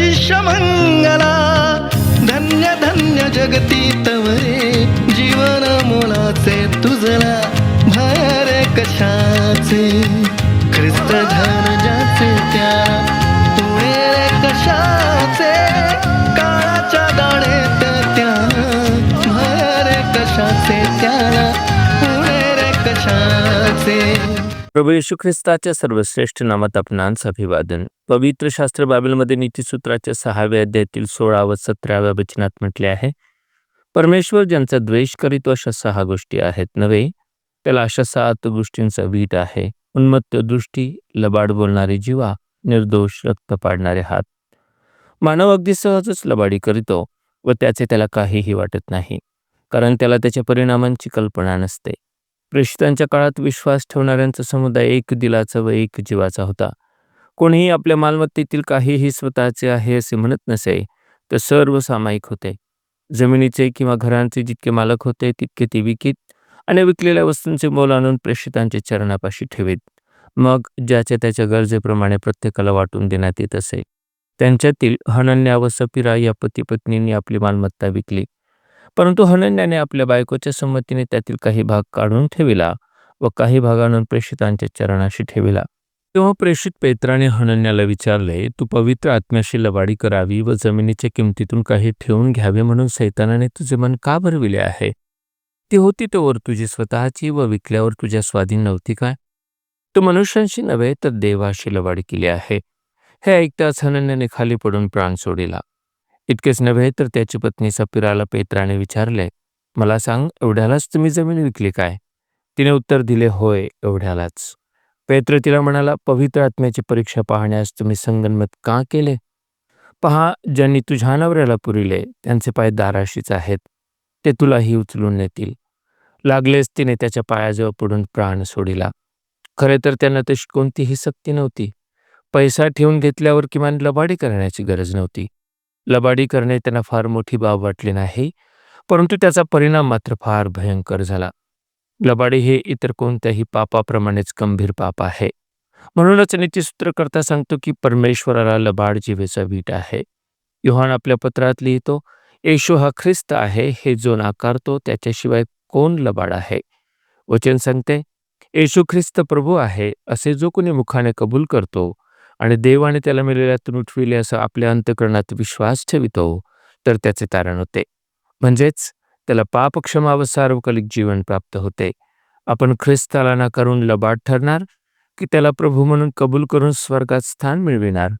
शिष्यमंगला धन्य धन्य जगती तवरे जीवन मोलाचे तुझला भर कशाचे? ख्रिस्त धन ज्याचे त्या तुळे कशाचे? काळाच्या दाणेत त्या भय कशाचे त्याला पुणे रे कशाचे? प्रभू येशू ख्रिस्ताच्या सर्वश्रेष्ठ नामात आपणांस अभिवादन पवित्र शास्त्र बायबलमध्ये नीतीसूत्राच्या सहाव्या अध्यायातील सोळा व सतराव्या वचनात म्हटले आहे परमेश्वर ज्यांचा द्वेष करीत अशा सहा गोष्टी आहेत नव्हे त्याला अशा सात गोष्टींचा वीट आहे. उन्मत्त दृष्टी लबाड बोलणारी जीवा निर्दोष रक्त पाडणारे हात. मानव अगदी सहजच लबाडी करीतो व त्याचे त्याला काहीही वाटत नाही कारण त्याला त्याच्या परिणामांची कल्पना नसते. प्रेषितांच्या काळात विश्वास ठेवणाऱ्यांचा समुदाय एक दिलाचा व एक जीवाचा होता. कोणीही आपल्या मालमत्तेतील काहीही स्वतःचे आहे असे म्हणत नसे तर सर्व सामायिक होते. जमिनीचे किंवा घरांचे जितके मालक होते तितके ते विकीत आणि विकलेल्या वस्तूंचे मोल आणून प्रेषितांच्या चरणापाशी ठेवीत. मग ज्याच्या त्याच्या गरजेप्रमाणे प्रत्येकाला वाटून देण्यात येत असे. त्यांच्यातील हनन्या व सपिरा या पती पत्नींनी आपली मालमत्ता विकली. परंतु हनन्याने आपल्या बायकोच्या संमतीने त्यातील काही भाग काढून ठेविला व काही भागानं प्रेषितांच्या चरणाशी ठेविला. तेव्हा प्रेषित पेत्राने हनन्याला विचारले तू पवित्र आत्म्याशी लबाडी करावी व जमिनीच्या किमतीतून काही ठेवून घ्यावे म्हणून सैतानाने तुझे मन का भरविले आहे? ती होती तोवर तुझी स्वतःची व विकल्यावर तुझ्या स्वाधीन नव्हती काय? तू मनुष्यांशी नव्हे तर देवाशी लबाडी केली आहे. हे ऐकताच हनन्याने खाली पडून प्राण सोडिला. इतकेच नव्हे तर त्याची पत्नी सपिराला पेत्राने विचारले मला सांग एवढ्यालाच तुम्ही जमीन विकली काय? तिने उत्तर दिले होय एवढ्यालाच. पेत्र तिला म्हणाला पवित्र आत्म्याची परीक्षा पाहण्यास तुम्ही संगनमत का केले? पहा ज्यांनी तुझ्या नवऱ्याला पुरिले त्यांचे पाय दाराशीच आहेत ते तुलाही उचलून नेतील. लागलेच तिने त्याच्या पायाजवळ पडून प्राण सोडिला. खरे तर त्यांना तशी कोणतीही सक्ती नव्हती. पैसा ठेवून घेतल्यावर किमान लबाडी करण्याची गरज नव्हती. लबाडी करणे त्यांना फार मोठी बाब वाटली नाही परंतु त्याचा परिणाम मात्र फार भयंकर झाला. लबाडी हे इतर कोणत्याही पापाप्रमाणेच गंभीर पाप आहे. म्हणूनच नीतीसूत्रकर्ता सांगतो की परमेश्वराला लबाड जीवेचा वीट आहे. योहान आपल्या पत्रात लिहितो येशू हा ख्रिस्त आहे हे जो नाकारतो त्याच्याशिवाय कोण लबाड आहे? वचन सांगते येशू ख्रिस्त प्रभू आहे असे जो कोणी मुखाने कबूल करतो आणि देवाने त्याला मिळाल्यातून उठविले असं आपल्या अंतकरणात विश्वास ठेवितो तर त्याचे तारण होते. म्हणजेच त्याला पापक्षमा व सार्वकालिक जीवन प्राप्त होते. आपण ख्रिस्ताला नाकारून लबाड ठरणार की त्याला प्रभू म्हणून कबूल करून स्वर्गात स्थान मिळविणार?